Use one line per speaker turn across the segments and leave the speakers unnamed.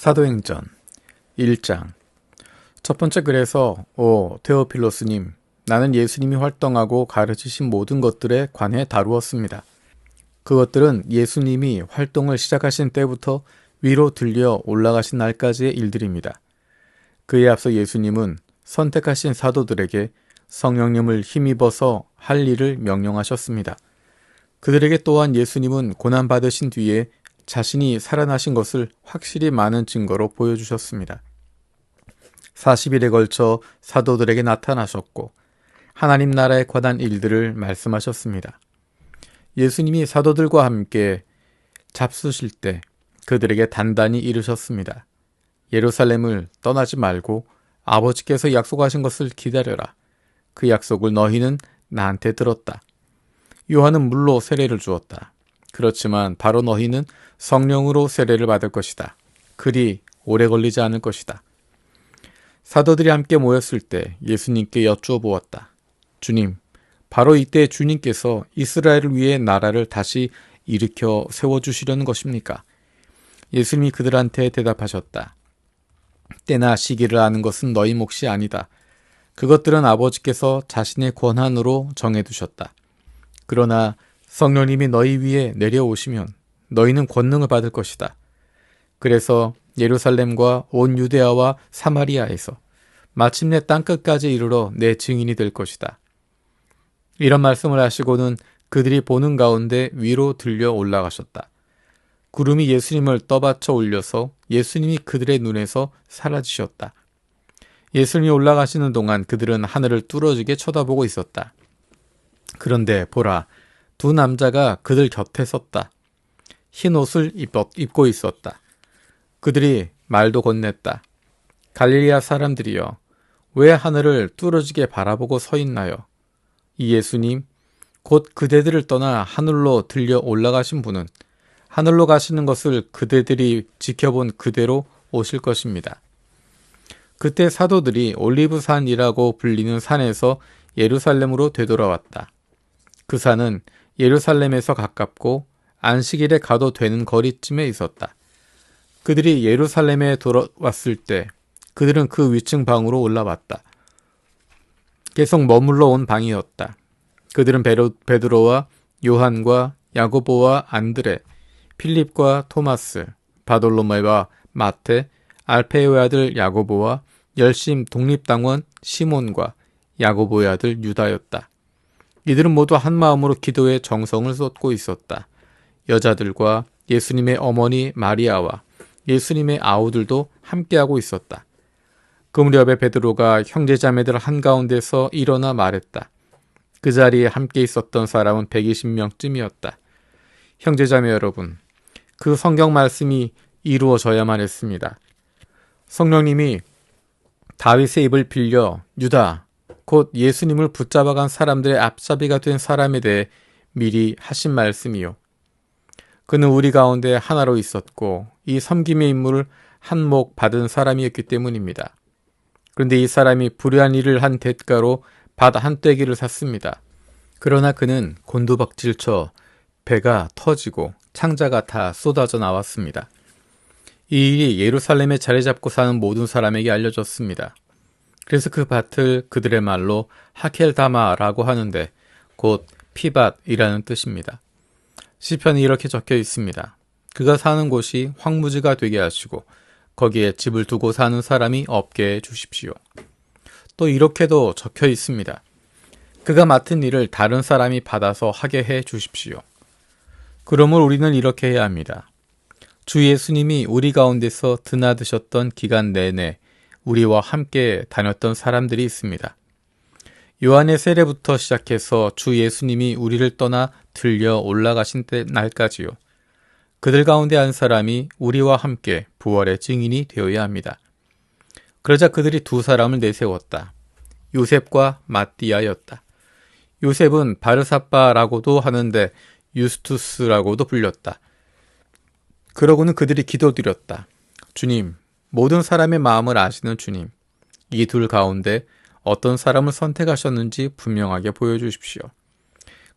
사도행전 1장 첫 번째 글에서 오 테오필로스님 나는 예수님이 활동하고 가르치신 모든 것들에 관해 다루었습니다. 그것들은 예수님이 활동을 시작하신 때부터 위로 들려 올라가신 날까지의 일들입니다. 그에 앞서 예수님은 선택하신 사도들에게 성령님을 힘입어서 할 일을 명령하셨습니다. 그들에게 또한 예수님은 고난받으신 뒤에 자신이 살아나신 것을 확실히 많은 증거로 보여주셨습니다. 40일에 걸쳐 사도들에게 나타나셨고 하나님 나라에 관한 일들을 말씀하셨습니다. 예수님이 사도들과 함께 잡수실 때 그들에게 단단히 이르셨습니다. 예루살렘을 떠나지 말고 아버지께서 약속하신 것을 기다려라. 그 약속을 너희는 나한테 들었다. 요한은 물로 세례를 주었다. 그렇지만 바로 너희는 성령으로 세례를 받을 것이다. 그리 오래 걸리지 않을 것이다. 사도들이 함께 모였을 때 예수님께 여쭈어 보았다. 주님, 바로 이때 주님께서 이스라엘을 위해 나라를 다시 일으켜 세워주시려는 것입니까? 예수님이 그들한테 대답하셨다. 때나 시기를 아는 것은 너희 몫이 아니다. 그것들은 아버지께서 자신의 권한으로 정해두셨다. 그러나 성령님이 너희 위에 내려오시면 너희는 권능을 받을 것이다. 그래서 예루살렘과 온 유대아와 사마리아에서 마침내 땅끝까지 이르러 내 증인이 될 것이다. 이런 말씀을 하시고는 그들이 보는 가운데 위로 들려 올라가셨다. 구름이 예수님을 떠받쳐 올려서 예수님이 그들의 눈에서 사라지셨다. 예수님이 올라가시는 동안 그들은 하늘을 뚫어지게 쳐다보고 있었다. 그런데 보라, 두 남자가 그들 곁에 섰다. 흰 옷을 입고 있었다. 그들이 말도 건넸다. 갈릴리아 사람들이여, 왜 하늘을 뚫어지게 바라보고 서 있나요? 이 예수님, 곧 그대들을 떠나 하늘로 들려 올라가신 분은 하늘로 가시는 것을 그대들이 지켜본 그대로 오실 것입니다. 그때 사도들이 올리브산이라고 불리는 산에서 예루살렘으로 되돌아왔다. 그 산은 예루살렘에서 가깝고 안식일에 가도 되는 거리쯤에 있었다. 그들이 예루살렘에 돌아왔을 때 그들은 그 위층 방으로 올라왔다. 계속 머물러 온 방이었다. 그들은 베로, 베드로와 요한과 야고보와 안드레, 필립과 토마스, 바돌로메와 마테, 알페오의 아들 야고보와 열심 독립당원 시몬과 야고보의 아들 유다였다. 이들은 모두 한 마음으로 기도에 정성을 쏟고 있었다. 여자들과 예수님의 어머니 마리아와 예수님의 아우들도 함께하고 있었다. 그 무렵에 베드로가 형제자매들 한가운데서 일어나 말했다. 그 자리에 함께 있었던 사람은 120명쯤이었다. 형제자매 여러분, 그 성경 말씀이 이루어져야만 했습니다. 성령님이 다윗의 입을 빌려 유다, 곧 예수님을 붙잡아간 사람들의 앞잡이가 된 사람에 대해 미리 하신 말씀이요. 그는 우리 가운데 하나로 있었고 이 섬김의 임무를 한몫 받은 사람이었기 때문입니다. 그런데 이 사람이 불의한 일을 한 대가로 바다 한 떼기를 샀습니다. 그러나 그는 곤두박질쳐 배가 터지고 창자가 다 쏟아져 나왔습니다. 이 일이 예루살렘에 자리 잡고 사는 모든 사람에게 알려졌습니다. 그래서 그 밭을 그들의 말로 하켈다마라고 하는데 곧 피밭이라는 뜻입니다. 시편이 이렇게 적혀 있습니다. 그가 사는 곳이 황무지가 되게 하시고 거기에 집을 두고 사는 사람이 없게 해 주십시오. 또 이렇게도 적혀 있습니다. 그가 맡은 일을 다른 사람이 받아서 하게 해 주십시오. 그러므로 우리는 이렇게 해야 합니다. 주 예수님이 우리 가운데서 드나드셨던 기간 내내 우리와 함께 다녔던 사람들이 있습니다. 요한의 세례부터 시작해서 주 예수님이 우리를 떠나 들려 올라가신 때 날까지요. 그들 가운데 한 사람이 우리와 함께 부활의 증인이 되어야 합니다. 그러자 그들이 두 사람을 내세웠다. 요셉과 마띠아였다. 요셉은 바르사빠라고도 하는데 유스투스라고도 불렸다. 그러고는 그들이 기도드렸다. 주님, 모든 사람의 마음을 아시는 주님, 이 둘 가운데 어떤 사람을 선택하셨는지 분명하게 보여주십시오.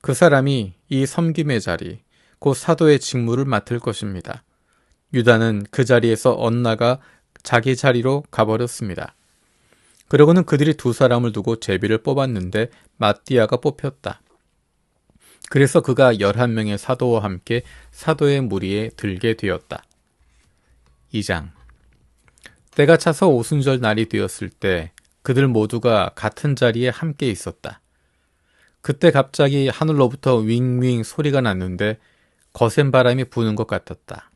그 사람이 이 섬김의 자리, 곧 사도의 직무를 맡을 것입니다. 유다는 그 자리에서 엇나가 자기 자리로 가버렸습니다. 그러고는 그들이 두 사람을 두고 제비를 뽑았는데 마띠아가 뽑혔다. 그래서 그가 열한 명의 사도와 함께 사도의 무리에 들게 되었다. 2장 때가 차서 오순절 날이 되었을 때 그들 모두가 같은 자리에 함께 있었다. 그때 갑자기 하늘로부터 윙윙 소리가 났는데 거센 바람이 부는 것 같았다.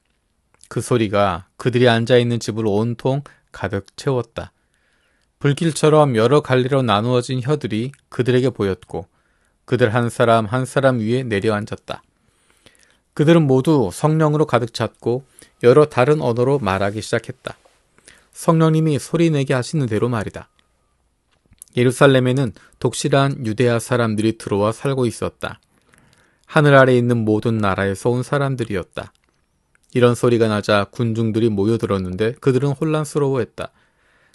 그 소리가 그들이 앉아 있는 집을 온통 가득 채웠다. 불길처럼 여러 갈래로 나누어진 혀들이 그들에게 보였고 그들 한 사람 한 사람 위에 내려앉았다. 그들은 모두 성령으로 가득 찼고 여러 다른 언어로 말하기 시작했다. 성령님이 소리내게 하시는 대로 말이다. 예루살렘에는 독실한 유대아 사람들이 들어와 살고 있었다. 하늘 아래 있는 모든 나라에서 온 사람들이었다. 이런 소리가 나자 군중들이 모여들었는데 그들은 혼란스러워했다.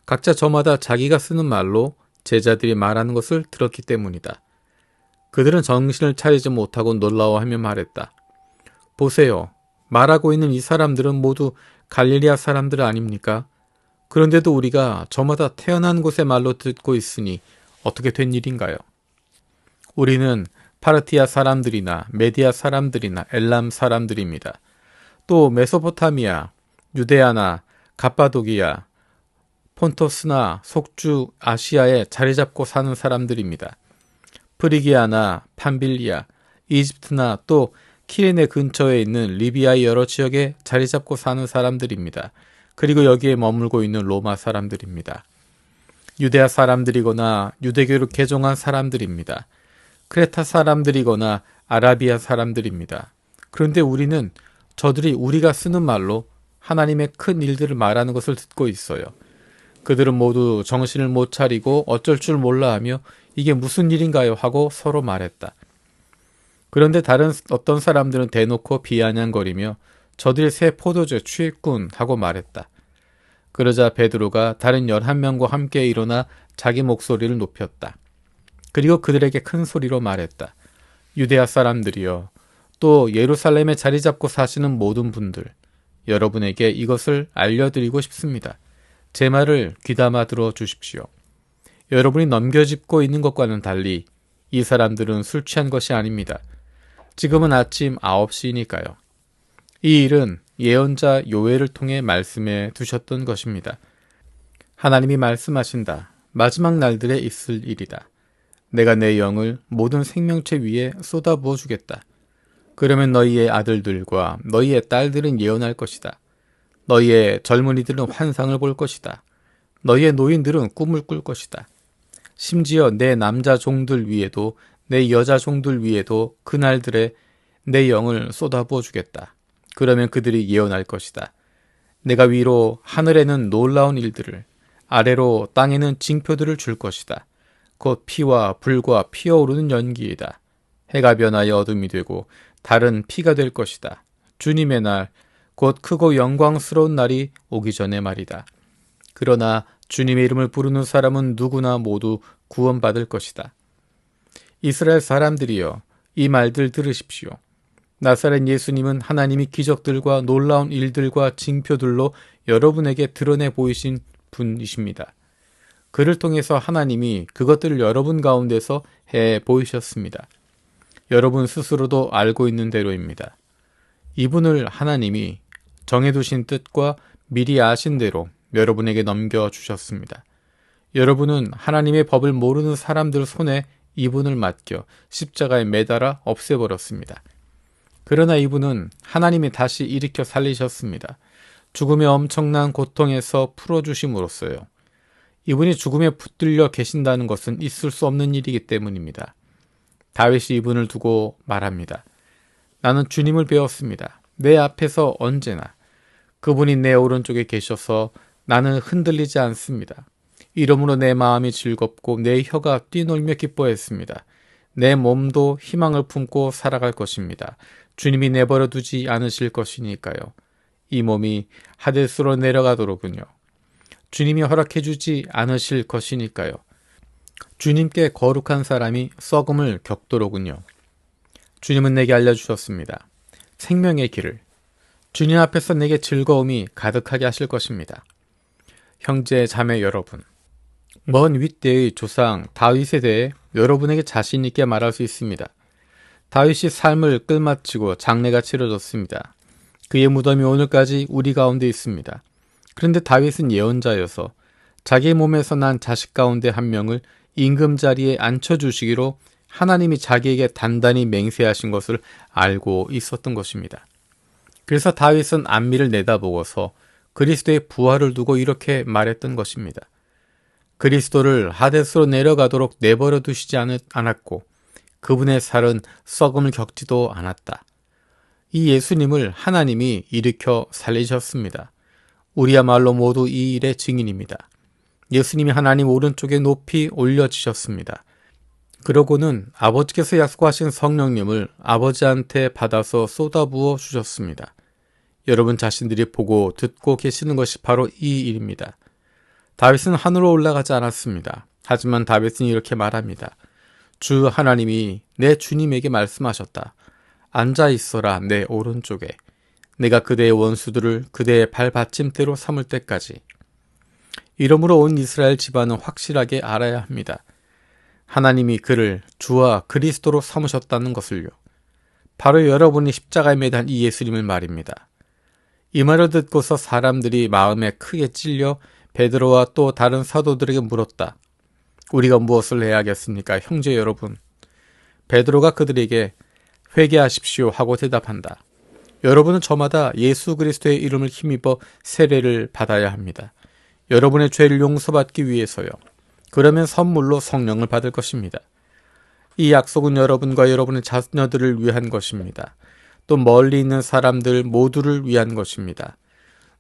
각자 저마다 자기가 쓰는 말로 제자들이 말하는 것을 들었기 때문이다. 그들은 정신을 차리지 못하고 놀라워하며 말했다. 보세요. 말하고 있는 이 사람들은 모두 갈릴리아 사람들 아닙니까? 그런데도 우리가 저마다 태어난 곳의 말로 듣고 있으니 어떻게 된 일인가요? 우리는 파르티아 사람들이나 메디아 사람들이나 엘람 사람들입니다. 또 메소포타미아, 유데아나 가파도기아, 폰토스나 속주 아시아에 자리 잡고 사는 사람들입니다. 프리기아나 판빌리아, 이집트나 또 키레네 근처에 있는 리비아의 여러 지역에 자리 잡고 사는 사람들입니다. 그리고 여기에 머물고 있는 로마 사람들입니다. 유대아 사람들이거나 유대교를 개종한 사람들입니다. 크레타 사람들이거나 아라비아 사람들입니다. 그런데 우리는 저들이 우리가 쓰는 말로 하나님의 큰 일들을 말하는 것을 듣고 있어요. 그들은 모두 정신을 못 차리고 어쩔 줄 몰라 하며 이게 무슨 일인가요? 하고 서로 말했다. 그런데 다른 어떤 사람들은 대놓고 비아냥거리며 저들이 새 포도주에 취했군 하고 말했다. 그러자 베드로가 다른 열한 명과 함께 일어나 자기 목소리를 높였다. 그리고 그들에게 큰 소리로 말했다. 유대아 사람들이여, 또 예루살렘에 자리 잡고 사시는 모든 분들, 여러분에게 이것을 알려드리고 싶습니다. 제 말을 귀담아 들어 주십시오. 여러분이 넘겨짚고 있는 것과는 달리 이 사람들은 술 취한 것이 아닙니다. 지금은 아침 9시니까요. 이 일은 예언자 요엘을 통해 말씀해 두셨던 것입니다. 하나님이 말씀하신다. 마지막 날들에 있을 일이다. 내가 내 영을 모든 생명체 위에 쏟아부어 주겠다. 그러면 너희의 아들들과 너희의 딸들은 예언할 것이다. 너희의 젊은이들은 환상을 볼 것이다. 너희의 노인들은 꿈을 꿀 것이다. 심지어 내 남자 종들 위에도 내 여자 종들 위에도 그날들에 내 영을 쏟아부어 주겠다. 그러면 그들이 예언할 것이다. 내가 위로 하늘에는 놀라운 일들을, 아래로 땅에는 징표들을 줄 것이다. 곧 피와 불과 피어오르는 연기이다. 해가 변하여 어둠이 되고 달은 피가 될 것이다. 주님의 날, 곧 크고 영광스러운 날이 오기 전에 말이다. 그러나 주님의 이름을 부르는 사람은 누구나 모두 구원받을 것이다. 이스라엘 사람들이여, 이 말들 들으십시오. 나사렛 예수님은 하나님이 기적들과 놀라운 일들과 징표들로 여러분에게 드러내 보이신 분이십니다. 그를 통해서 하나님이 그것들을 여러분 가운데서 해 보이셨습니다. 여러분 스스로도 알고 있는 대로입니다. 이분을 하나님이 정해두신 뜻과 미리 아신 대로 여러분에게 넘겨주셨습니다. 여러분은 하나님의 법을 모르는 사람들 손에 이분을 맡겨 십자가에 매달아 없애버렸습니다. 그러나 이분은 하나님이 다시 일으켜 살리셨습니다. 죽음의 엄청난 고통에서 풀어주심으로써요. 이분이 죽음에 붙들려 계신다는 것은 있을 수 없는 일이기 때문입니다. 다윗이 이분을 두고 말합니다. 나는 주님을 배웠습니다. 내 앞에서 언제나 그분이 내 오른쪽에 계셔서 나는 흔들리지 않습니다. 이러므로 내 마음이 즐겁고 내 혀가 뛰놀며 기뻐했습니다. 내 몸도 희망을 품고 살아갈 것입니다. 주님이 내버려 두지 않으실 것이니까요. 이 몸이 하데스로 내려가도록은요. 주님이 허락해 주지 않으실 것이니까요. 주님께 거룩한 사람이 썩음을 겪도록은요. 주님은 내게 알려주셨습니다. 생명의 길을. 주님 앞에서 내게 즐거움이 가득하게 하실 것입니다. 형제 자매 여러분, 먼 윗대의 조상 다윗에 대해 여러분에게 자신 있게 말할 수 있습니다. 다윗이 삶을 끌마치고 장례가 치러졌습니다. 그의 무덤이 오늘까지 우리 가운데 있습니다. 그런데 다윗은 예언자여서 자기 몸에서 난 자식 가운데 한 명을 임금 자리에 앉혀 주시기로 하나님이 자기에게 단단히 맹세하신 것을 알고 있었던 것입니다. 그래서 다윗은 안미를 내다보고서 그리스도의 부활을 두고 이렇게 말했던 것입니다. 그리스도를 하데스로 내려가도록 내버려 두시지 않았고 그분의 살은 썩음을 겪지도 않았다. 이 예수님을 하나님이 일으켜 살리셨습니다. 우리야말로 모두 이 일의 증인입니다. 예수님이 하나님 오른쪽에 높이 올려지셨습니다. 그러고는 아버지께서 약속하신 성령님을 아버지한테 받아서 쏟아부어 주셨습니다. 여러분 자신들이 보고 듣고 계시는 것이 바로 이 일입니다. 다윗은 하늘로 올라가지 않았습니다. 하지만 다윗은 이렇게 말합니다. 주 하나님이 내 주님에게 말씀하셨다. 앉아 있어라 내 오른쪽에. 내가 그대의 원수들을 그대의 발받침대로 삼을 때까지. 이러므로 온 이스라엘 집안은 확실하게 알아야 합니다. 하나님이 그를 주와 그리스도로 삼으셨다는 것을요. 바로 여러분이 십자가에 매단 이 예수님을 말입니다. 이 말을 듣고서 사람들이 마음에 크게 찔려 베드로와 또 다른 사도들에게 물었다. 우리가 무엇을 해야겠습니까, 형제 여러분? 베드로가 그들에게 회개하십시오 하고 대답한다. 여러분은 저마다 예수 그리스도의 이름을 힘입어 세례를 받아야 합니다. 여러분의 죄를 용서받기 위해서요. 그러면 선물로 성령을 받을 것입니다. 이 약속은 여러분과 여러분의 자녀들을 위한 것입니다. 또 멀리 있는 사람들 모두를 위한 것입니다.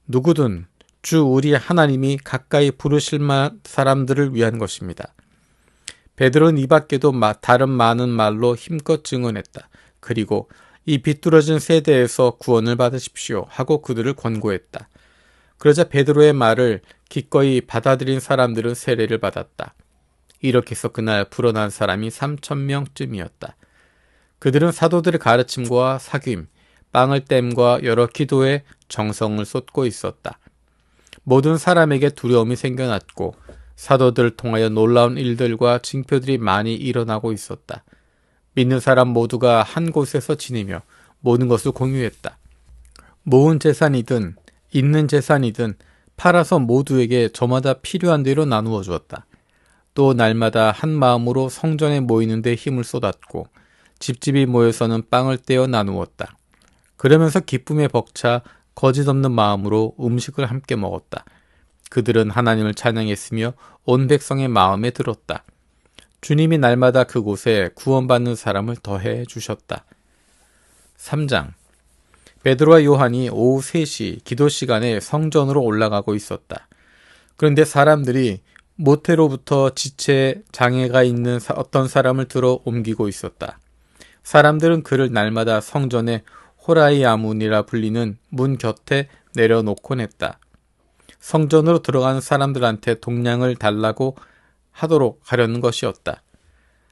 누구든 주 우리 하나님이 가까이 부르실 사람들을 위한 것입니다. 베드로는 이 밖에도 다른 많은 말로 힘껏 증언했다. 그리고 이 비뚤어진 세대에서 구원을 받으십시오 하고 그들을 권고했다. 그러자 베드로의 말을 기꺼이 받아들인 사람들은 세례를 받았다. 이렇게 해서 그날 불어난 사람이 3천 명쯤이었다. 그들은 사도들의 가르침과 사귐, 빵을 땜과 여러 기도에 정성을 쏟고 있었다. 모든 사람에게 두려움이 생겨났고 사도들 통하여 놀라운 일들과 징표들이 많이 일어나고 있었다. 믿는 사람 모두가 한 곳에서 지내며 모든 것을 공유했다. 모은 재산이든 있는 재산이든 팔아서 모두에게 저마다 필요한 대로 나누어 주었다. 또 날마다 한 마음으로 성전에 모이는 데 힘을 쏟았고 집집이 모여서는 빵을 떼어 나누었다. 그러면서 기쁨에 벅차 거짓 없는 마음으로 음식을 함께 먹었다. 그들은 하나님을 찬양했으며 온 백성의 마음에 들었다. 주님이 날마다 그곳에 구원받는 사람을 더해 주셨다. 3장 베드로와 요한이 오후 3시 기도 시간에 성전으로 올라가고 있었다. 그런데 사람들이 모태로부터 지체 장애가 있는 어떤 사람을 들어 옮기고 있었다. 사람들은 그를 날마다 성전에 호라이 아문이라 불리는 문 곁에 내려놓곤 했다. 성전으로 들어가는 사람들한테 동량을 달라고 하도록 하려는 것이었다.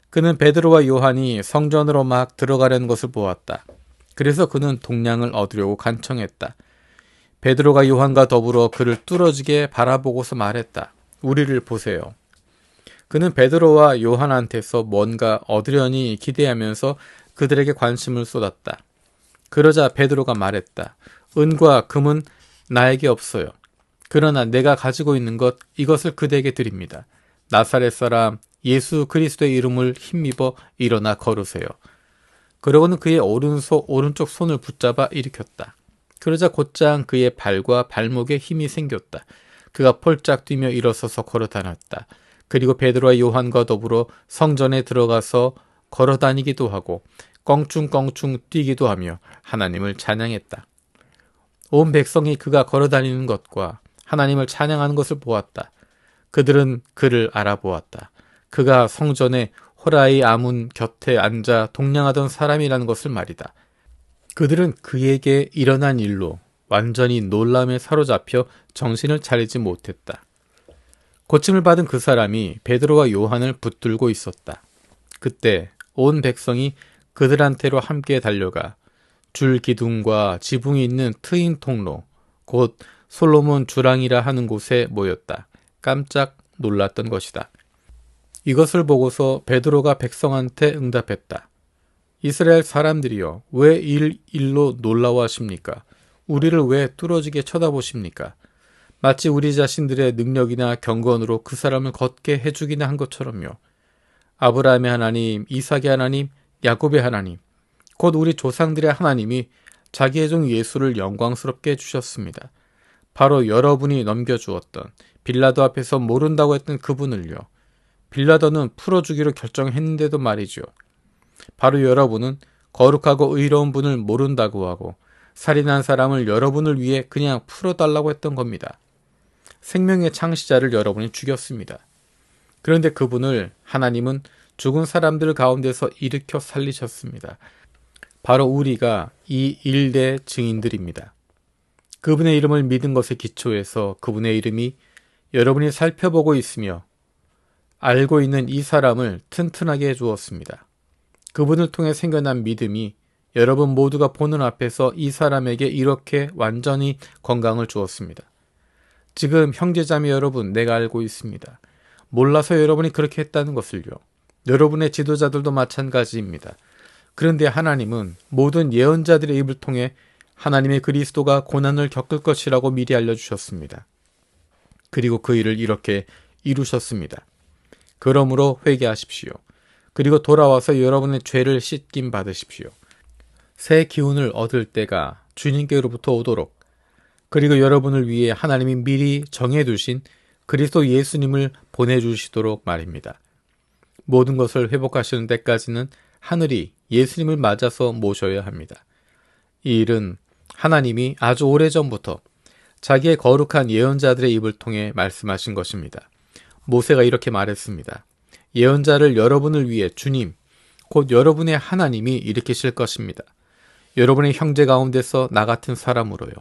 그는 베드로와 요한이 성전으로 막 들어가려는 것을 보았다. 그래서 그는 동량을 얻으려고 간청했다. 베드로가 요한과 더불어 그를 뚫어지게 바라보고서 말했다. 우리를 보세요. 그는 베드로와 요한한테서 뭔가 얻으려니 기대하면서 그들에게 관심을 쏟았다. 그러자 베드로가 말했다. 은과 금은 나에게 없어요. 그러나 내가 가지고 있는 것 이것을 그대에게 드립니다. 나사렛 사람 예수 그리스도의 이름을 힘입어 일어나 걸으세요. 그러고는 그의 오른손 오른쪽 손을 붙잡아 일으켰다. 그러자 곧장 그의 발과 발목에 힘이 생겼다. 그가 폴짝 뛰며 일어서서 걸어 다녔다. 그리고 베드로와 요한과 더불어 성전에 들어가서 걸어 다니기도 하고 껑충껑충 뛰기도 하며 하나님을 찬양했다. 온 백성이 그가 걸어 다니는 것과 하나님을 찬양하는 것을 보았다. 그들은 그를 알아보았다. 그가 성전에 호라이 아문 곁에 앉아 동냥하던 사람이라는 것을 말이다. 그들은 그에게 일어난 일로 완전히 놀람에 사로잡혀 정신을 차리지 못했다. 고침을 받은 그 사람이 베드로와 요한을 붙들고 있었다. 그때 온 백성이 그들한테로 함께 달려가 줄 기둥과 지붕이 있는 트인 통로, 곧 솔로몬 주랑이라 하는 곳에 모였다. 깜짝 놀랐던 것이다. 이것을 보고서 베드로가 백성한테 응답했다. 이스라엘 사람들이여, 왜 일, 일로 놀라워하십니까? 우리를 왜 뚫어지게 쳐다보십니까? 마치 우리 자신들의 능력이나 경건으로 그 사람을 걷게 해주기나 한 것처럼요. 아브라함의 하나님, 이삭의 하나님, 야곱의 하나님, 곧 우리 조상들의 하나님이 자기의 종 예수를 영광스럽게 해주셨습니다. 바로 여러분이 넘겨주었던 빌라도 앞에서 모른다고 했던 그분을요. 빌라도는 풀어주기로 결정했는데도 말이죠. 바로 여러분은 거룩하고 의로운 분을 모른다고 하고 살인한 사람을 여러분을 위해 그냥 풀어달라고 했던 겁니다. 생명의 창시자를 여러분이 죽였습니다. 그런데 그분을 하나님은 죽은 사람들 가운데서 일으켜 살리셨습니다. 바로 우리가 이 일대 증인들입니다. 그분의 이름을 믿은 것에 기초해서 그분의 이름이 여러분이 살펴보고 있으며 알고 있는 이 사람을 튼튼하게 해주었습니다. 그분을 통해 생겨난 믿음이 여러분 모두가 보는 앞에서 이 사람에게 이렇게 완전히 건강을 주었습니다. 지금 형제자매 여러분, 내가 알고 있습니다. 몰라서 여러분이 그렇게 했다는 것을요. 여러분의 지도자들도 마찬가지입니다. 그런데 하나님은 모든 예언자들의 입을 통해 하나님의 그리스도가 고난을 겪을 것이라고 미리 알려주셨습니다. 그리고 그 일을 이렇게 이루셨습니다. 그러므로 회개하십시오. 그리고 돌아와서 여러분의 죄를 씻김 받으십시오. 새 기운을 얻을 때가 주님께로부터 오도록 그리고 여러분을 위해 하나님이 미리 정해두신 그리스도 예수님을 보내주시도록 말입니다. 모든 것을 회복하시는 때까지는 하늘이 예수님을 맞아서 모셔야 합니다. 이 일은 하나님이 아주 오래전부터 자기의 거룩한 예언자들의 입을 통해 말씀하신 것입니다. 모세가 이렇게 말했습니다. 예언자를 여러분을 위해 주님, 곧 여러분의 하나님이 일으키실 것입니다. 여러분의 형제 가운데서 나 같은 사람으로요.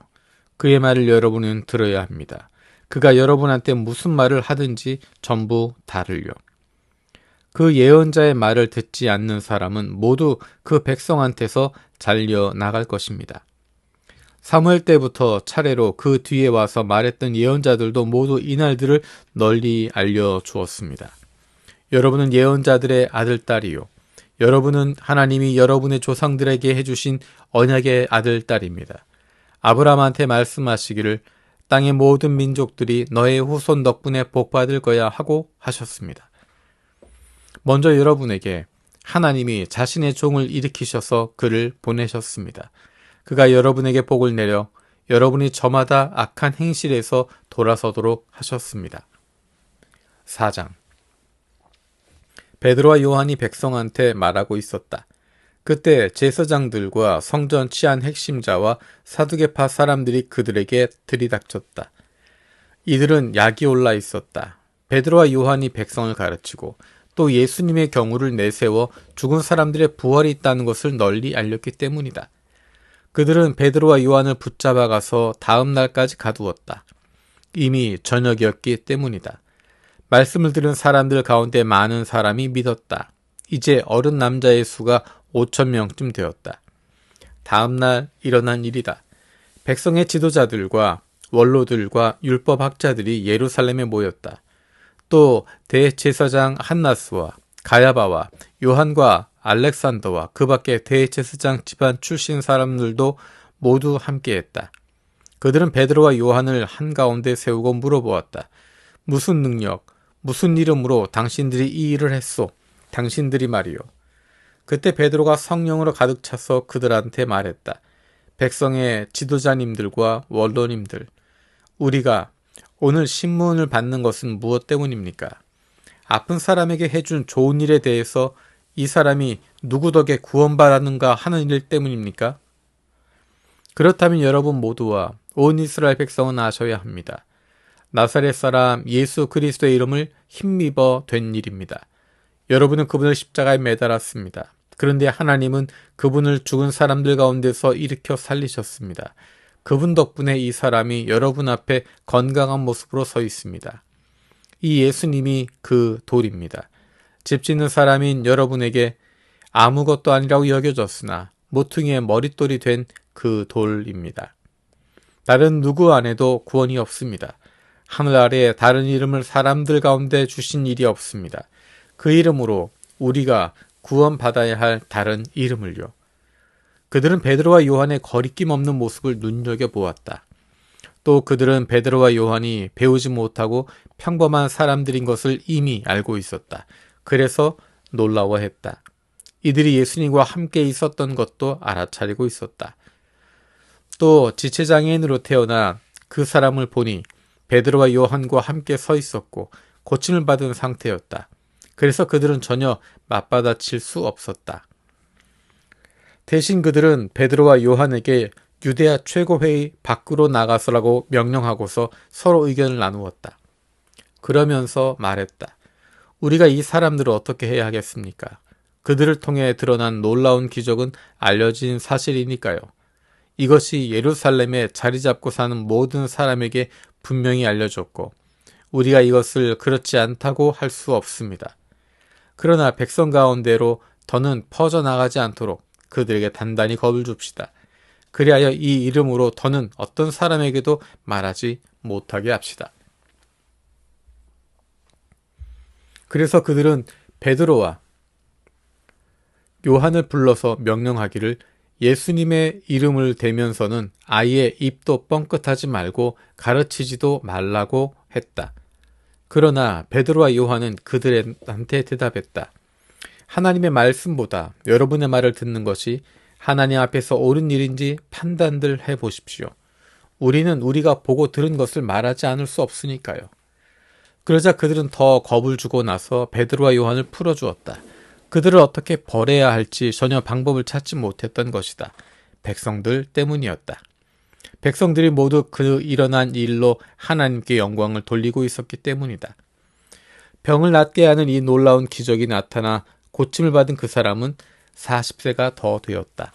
그의 말을 여러분은 들어야 합니다. 그가 여러분한테 무슨 말을 하든지 전부 다를요. 그 예언자의 말을 듣지 않는 사람은 모두 그 백성한테서 잘려 나갈 것입니다. 사무엘 때부터 차례로 그 뒤에 와서 말했던 예언자들도 모두 이 날들을 널리 알려 주었습니다. 여러분은 예언자들의 아들, 딸이요. 여러분은 하나님이 여러분의 조상들에게 해주신 언약의 아들, 딸입니다. 아브라함한테 말씀하시기를 땅의 모든 민족들이 너의 후손 덕분에 복받을 거야 하고 하셨습니다. 먼저 여러분에게 하나님이 자신의 종을 일으키셔서 그를 보내셨습니다. 그가 여러분에게 복을 내려 여러분이 저마다 악한 행실에서 돌아서도록 하셨습니다. 4장 베드로와 요한이 백성한테 말하고 있었다. 그때 제사장들과 성전 치안 핵심자와 사두개파 사람들이 그들에게 들이닥쳤다. 이들은 약이 올라 있었다. 베드로와 요한이 백성을 가르치고 또 예수님의 경우를 내세워 죽은 사람들의 부활이 있다는 것을 널리 알렸기 때문이다. 그들은 베드로와 요한을 붙잡아 가서 다음 날까지 가두었다. 이미 저녁이었기 때문이다. 말씀을 들은 사람들 가운데 많은 사람이 믿었다. 이제 어른 남자의 수가 5천 명쯤 되었다. 다음 날 일어난 일이다. 백성의 지도자들과 원로들과 율법학자들이 예루살렘에 모였다. 또 대제사장 한나스와 가야바와 요한과 알렉산더와 그 밖에 대제사장 집안 출신 사람들도 모두 함께했다. 그들은 베드로와 요한을 한가운데 세우고 물어보았다. 무슨 능력, 무슨 이름으로 당신들이 이 일을 했소? 당신들이 말이요. 그때 베드로가 성령으로 가득 차서 그들한테 말했다. 백성의 지도자님들과 원로님들, 우리가 오늘 신문을 받는 것은 무엇 때문입니까? 아픈 사람에게 해준 좋은 일에 대해서 이 사람이 누구 덕에 구원받았는가 하는 일 때문입니까? 그렇다면 여러분 모두와 온 이스라엘 백성은 아셔야 합니다. 나사렛 사람 예수 그리스도의 이름을 힘입어 된 일입니다. 여러분은 그분을 십자가에 매달았습니다. 그런데 하나님은 그분을 죽은 사람들 가운데서 일으켜 살리셨습니다. 그분 덕분에 이 사람이 여러분 앞에 건강한 모습으로 서 있습니다. 이 예수님이 그 돌입니다. 집 짓는 사람인 여러분에게 아무것도 아니라고 여겨졌으나 모퉁이의 머릿돌이 된 그 돌입니다. 다른 누구 안에도 구원이 없습니다. 하늘 아래에 다른 이름을 사람들 가운데 주신 일이 없습니다. 그 이름으로 우리가 구원받아야 할 다른 이름을요. 그들은 베드로와 요한의 거리낌 없는 모습을 눈여겨보았다. 또 그들은 베드로와 요한이 배우지 못하고 평범한 사람들인 것을 이미 알고 있었다. 그래서 놀라워했다. 이들이 예수님과 함께 있었던 것도 알아차리고 있었다. 또 지체장애인으로 태어나 그 사람을 보니 베드로와 요한과 함께 서 있었고 고침을 받은 상태였다. 그래서 그들은 전혀 맞받아칠 수 없었다. 대신 그들은 베드로와 요한에게 유대아 최고회의 밖으로 나가서라고 명령하고서 서로 의견을 나누었다. 그러면서 말했다. 우리가 이 사람들을 어떻게 해야 하겠습니까? 그들을 통해 드러난 놀라운 기적은 알려진 사실이니까요. 이것이 예루살렘에 자리 잡고 사는 모든 사람에게 분명히 알려졌고, 우리가 이것을 그렇지 않다고 할 수 없습니다. 그러나 백성 가운데로 더는 퍼져나가지 않도록 그들에게 단단히 겁을 줍시다. 그리하여 이 이름으로 더는 어떤 사람에게도 말하지 못하게 합시다. 그래서 그들은 베드로와 요한을 불러서 명령하기를 예수님의 이름을 대면서는 아예 입도 뻥끗하지 말고 가르치지도 말라고 했다. 그러나 베드로와 요한은 그들한테 대답했다. 하나님의 말씀보다 여러분의 말을 듣는 것이 하나님 앞에서 옳은 일인지 판단들 해 보십시오. 우리는 우리가 보고 들은 것을 말하지 않을 수 없으니까요. 그러자 그들은 더 겁을 주고 나서 베드로와 요한을 풀어주었다. 그들을 어떻게 벌해야 할지 전혀 방법을 찾지 못했던 것이다. 백성들 때문이었다. 백성들이 모두 그 일어난 일로 하나님께 영광을 돌리고 있었기 때문이다. 병을 낫게 하는 이 놀라운 기적이 나타나 고침을 받은 그 사람은 40세가 더 되었다.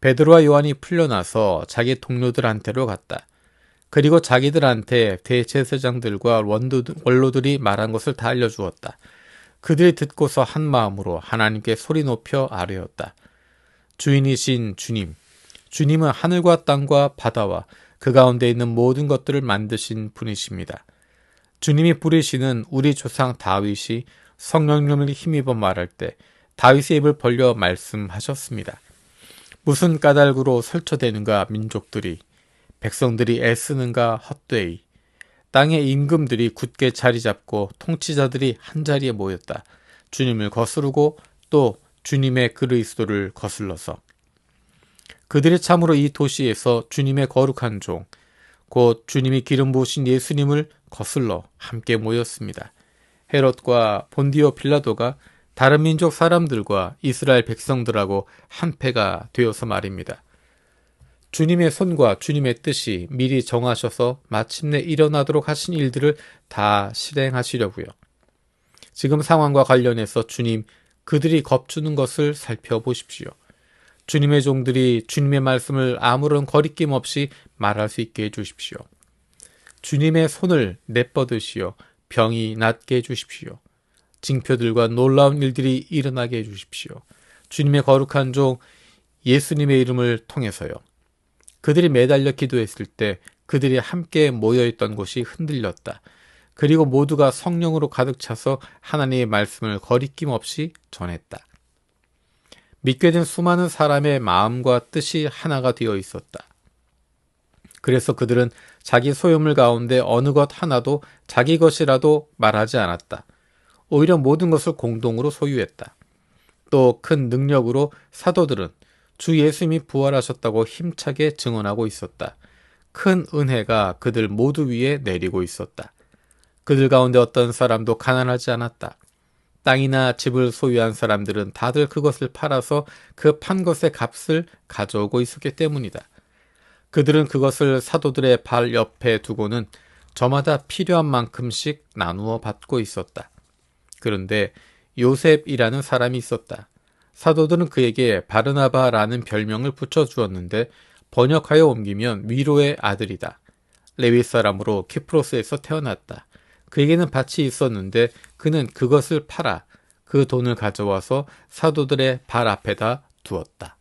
베드로와 요한이 풀려나서 자기 동료들한테로 갔다. 그리고 자기들한테 대제사장들과 원로들이 말한 것을 다 알려주었다. 그들이 듣고서 한 마음으로 하나님께 소리 높여 아뢰었다. 주인이신 주님, 주님은 하늘과 땅과 바다와 그 가운데 있는 모든 것들을 만드신 분이십니다. 주님이 부리시는 우리 조상 다윗이 성령님을 힘입어 말할 때 다윗의 입을 벌려 말씀하셨습니다. 무슨 까닭으로 설쳐대는가 민족들이 백성들이 애쓰는가 헛되이 땅의 임금들이 굳게 자리 잡고 통치자들이 한자리에 모였다. 주님을 거스르고 또 주님의 그리스도를 거슬러서 그들이 참으로 이 도시에서 주님의 거룩한 종, 곧 주님이 기름 부으신 예수님을 거슬러 함께 모였습니다. 헤롯과 본디오 빌라도가 다른 민족 사람들과 이스라엘 백성들하고 한패가 되어서 말입니다. 주님의 손과 주님의 뜻이 미리 정하셔서 마침내 일어나도록 하신 일들을 다 실행하시려고요. 지금 상황과 관련해서 주님 그들이 겁주는 것을 살펴보십시오. 주님의 종들이 주님의 말씀을 아무런 거리낌 없이 말할 수 있게 해주십시오. 주님의 손을 내뻗으시어 병이 낫게 해주십시오. 징표들과 놀라운 일들이 일어나게 해주십시오. 주님의 거룩한 종 예수님의 이름을 통해서요. 그들이 매달려 기도했을 때 그들이 함께 모여있던 곳이 흔들렸다. 그리고 모두가 성령으로 가득 차서 하나님의 말씀을 거리낌 없이 전했다. 믿게 된 수많은 사람의 마음과 뜻이 하나가 되어 있었다. 그래서 그들은 자기 소유물 가운데 어느 것 하나도 자기 것이라도 말하지 않았다. 오히려 모든 것을 공동으로 소유했다. 또 큰 능력으로 사도들은 주 예수님이 부활하셨다고 힘차게 증언하고 있었다. 큰 은혜가 그들 모두 위에 내리고 있었다. 그들 가운데 어떤 사람도 가난하지 않았다. 땅이나 집을 소유한 사람들은 다들 그것을 팔아서 그 판 것의 값을 가져오고 있었기 때문이다. 그들은 그것을 사도들의 발 옆에 두고는 저마다 필요한 만큼씩 나누어 받고 있었다. 그런데 요셉이라는 사람이 있었다. 사도들은 그에게 바르나바라는 별명을 붙여주었는데 번역하여 옮기면 위로의 아들이다. 레위 사람으로 키프로스에서 태어났다. 그에게는 밭이 있었는데 그는 그것을 팔아 그 돈을 가져와서 사도들의 발 앞에다 두었다.